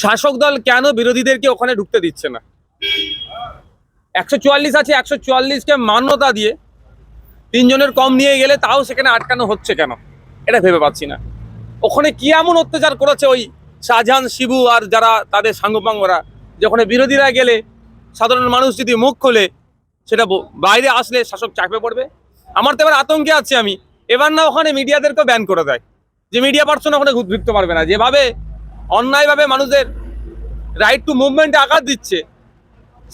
শাসক দল কেন বিরোধীদেরকে ওখানে ঢুকতে দিচ্ছে না? একশো চুয়াল্লিশ আছে, একশো চুয়াল্লিশকে মান্যতা দিয়ে তিনজনের কম নিয়ে গেলে তাও সেখানে আটকানো হচ্ছে কেন? এটা ভেবে পাচ্ছি না। ওখানে কি এমন অত্যাচার করেছে ওই শাহজাহান, শিবু আর যারা তাদের সাঙ্গপাঙ্গরা, যে ওখানে বিরোধীরা গেলে সাধারণ মানুষ যদি মুখ খোলে, সেটা বাইরে আসলে শাসক চাপে পড়বে? আমার তো এবার আতঙ্কে আছি আমি। এবার না ওখানে মিডিয়াদেরকে ব্যান করে দেয়। যে মিডিয়া পার্সন ওখানে ঘু- ঢুকতে পারবে না। যেভাবে অন্যায়ভাবে মানুষদের রাইট টু মুভমেন্টে আঘাত দিচ্ছে।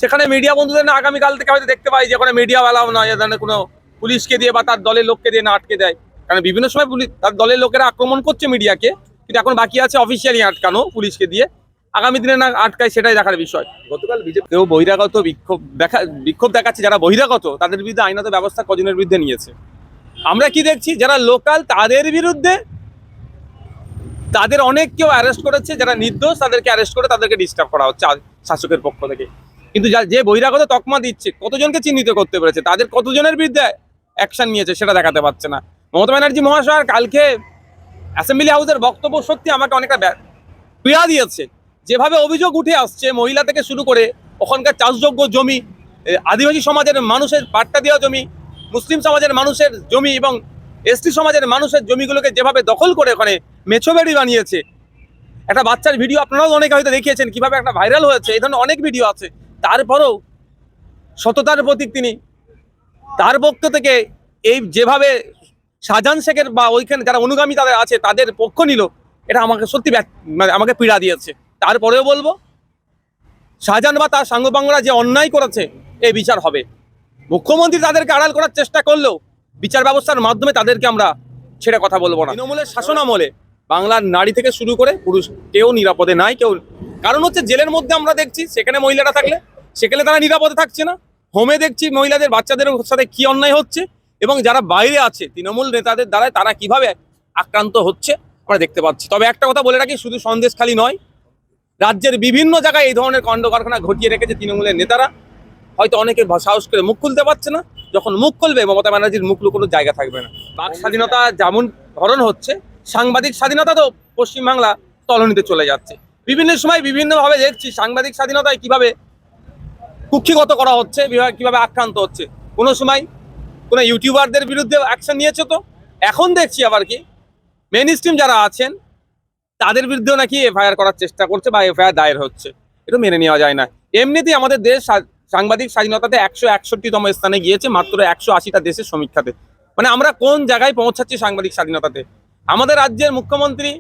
সেখানে মিডিয়া বন্ধুদের না আগামীকাল থেকে হয়তো দেখতে পাই যে ওখানে মিডিয়াওয়ালাও নয় এ ধরনের কোনো পুলিশকে দিয়ে বা তার দলের লোককে দিয়ে না আটকে দেয়। কারণ বিভিন্ন সময় পুলিশ, তার দলের লোকেরা আক্রমণ করছে মিডিয়াকে কিন্তু এখন বাকি আছে অফিসিয়ালি আটকানো পুলিশকে দিয়ে। আগামী দিনে না আটকায় সেটাই দেখার বিষয়। গতকাল বিজেপি কেউ বহিরাগত বিক্ষোভ দেখা বিক্ষোভ দেখাচ্ছে, যারা বহিরাগত, তাদের বিরুদ্ধে আইনত ব্যবস্থা কজনের বিরুদ্ধে নিয়েছে? আমরা কি দেখছি? যারা লোকাল তাদের বিরুদ্ধে তাদের অনেক কেউ অ্যারেস্ট করেছে, যারা নির্দোষ, তাদেরকে অ্যারেস্ট করে তাদেরকে ডিস্টার্ব করা হচ্ছে শাসকের পক্ষ থেকে। কিন্তু যা- যে বহিরাগত তকমা দিচ্ছে, কতজনকে চিহ্নিত করতে পেরেছে? তাদের কতজনের বিরুদ্ধে অ্যাকশন নিয়েছে সেটা দেখাতে পারছে না। মমতা ব্যানার্জি মহাশয়, কালকে অ্যাসেম্বলি হাউসের বক্তব্য সত্যি আমাকে অনেকটা পীড়া দিয়েছে। যেভাবে অভিযোগ উঠে আসছে, মহিলা থেকে শুরু করে ওখানকার চাষযোগ্য জমি আদিবাসী সমাজের মানুষের পাট্টা দেওয়া জমি, মুসলিম সমাজের মানুষের জমি এবং এসটি সমাজের মানুষের জমিগুলোকে যেভাবে দখল করে ওখানে মেছোবেড়ি বানিয়েছে। একটা বাচ্চার ভিডিও আপনারাও অনেকে হয়তো দেখিয়েছেন, কীভাবে একটা ভাইরাল হয়েছে, এই ধরনের অনেক ভিডিও আছে। তারপরেও সততার প্রতীক তিনি। তার পক্ষ থেকে এই যেভাবে শাহজাহান শেখের বা ওইখানে যারা অনুগামী তাদের আছে, তাদের পক্ষ নিল, এটা আমাকে সত্যি মানে আমাকে পীড়া দিয়েছে। তারপরেও বলব, শাহজাহান বা তার সাঙ্গপাঙ্গরা যে অন্যায় করেছে এই বিচার হবে। মুখ্যমন্ত্রী তাদেরকে আড়াল করার চেষ্টা করলেও বিচার ব্যবস্থার মাধ্যমে তাদেরকে আমরা ছেড়ে কথা বলব না। তৃণমূলের শাসন আমলে বাংলার নারী থেকে শুরু করে পুরুষ কেউ নিরাপদে নাই কেউ কারণ হচ্ছে জেলের মধ্যে আমরা দেখছি সেখানে মহিলারা থাকলে সেখানে তারা নিরাপদে থাকছে না। হোমে দেখছি মহিলাদের বাচ্চাদের সাথে কি অন্যায় হচ্ছে এবং যারা বাইরে আছে তৃণমূল নেতাদের দ্বারা তারা কীভাবে আক্রান্ত হচ্ছে আমরা দেখতে পাচ্ছি। তবে একটা কথা বলে রাখি শুধু সন্দেশখালী নয় রাজ্যের বিভিন্ন জায়গায় এই ধরনের কাণ্ড কারখানা ঘটিয়ে রেখেছে তৃণমূলের নেতারা। হয়তো অনেকে সাহস করে মুখ খুলতে পারছে না যখন মুখ খুলবে মমতা ব্যানার্জির মুখ লুকোনোর জায়গা থাকবে না। বাক স্বাধীনতা যেমন ধরন হচ্ছে, সাংবাদিক স্বাধীনতা তো পশ্চিমবাংলা তলনিতে চলে যাচ্ছে। বিভিন্ন সময় বিভিন্নভাবে দেখছি সাংবাদিক স্বাধীনতায় কীভাবে কুক্ষিগত করা হচ্ছে, কীভাবে আক্রান্ত হচ্ছে। কোনো সময় কোনো ইউটিউবারদের বিরুদ্ধে অ্যাকশন নিয়েছে তো? এখন দেখছি আবার কি মেন স্ট্রিম যারা আছেন, তাদের বিরুদ্ধেও নাকি এফআইআর করার চেষ্টা করছে বা এফআইআর দায়ের হচ্ছে। এটা মেনে নেওয়া যায় না। এমনিতেই আমাদের দেশ সাংবাদিক স্বাধীনতাতে একশো একষট্টিতম স্থানে গিয়েছে, মাত্র একশো আশিটা দেশের সমীক্ষাতে। মানে আমরা কোন জায়গায় পৌঁছাচ্ছি সাংবাদিক স্বাধীনতাতে? আমাদের রাজ্যের মুখ্যমন্ত্রী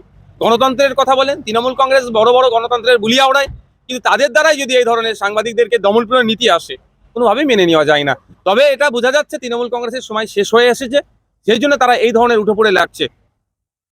গণতন্ত্রের কথা বলেন, তৃণমূল কংগ্রেস বড় বড় গণতন্ত্রের বুলিয়া ওড়ায় কিন্তু তাদের দ্বারাই যদি এই ধরনের সাংবাদিকদেরকে দমনপীড়নের নীতি আসে, কোনোভাবেই মেনে নেওয়া যায় না। তবে এটা বোঝা যাচ্ছে, তৃণমূল কংগ্রেসের সময় শেষ হয়ে এসেছে, সেই জন্য তারা এই ধরনের উঠে পড়ে লাগছে।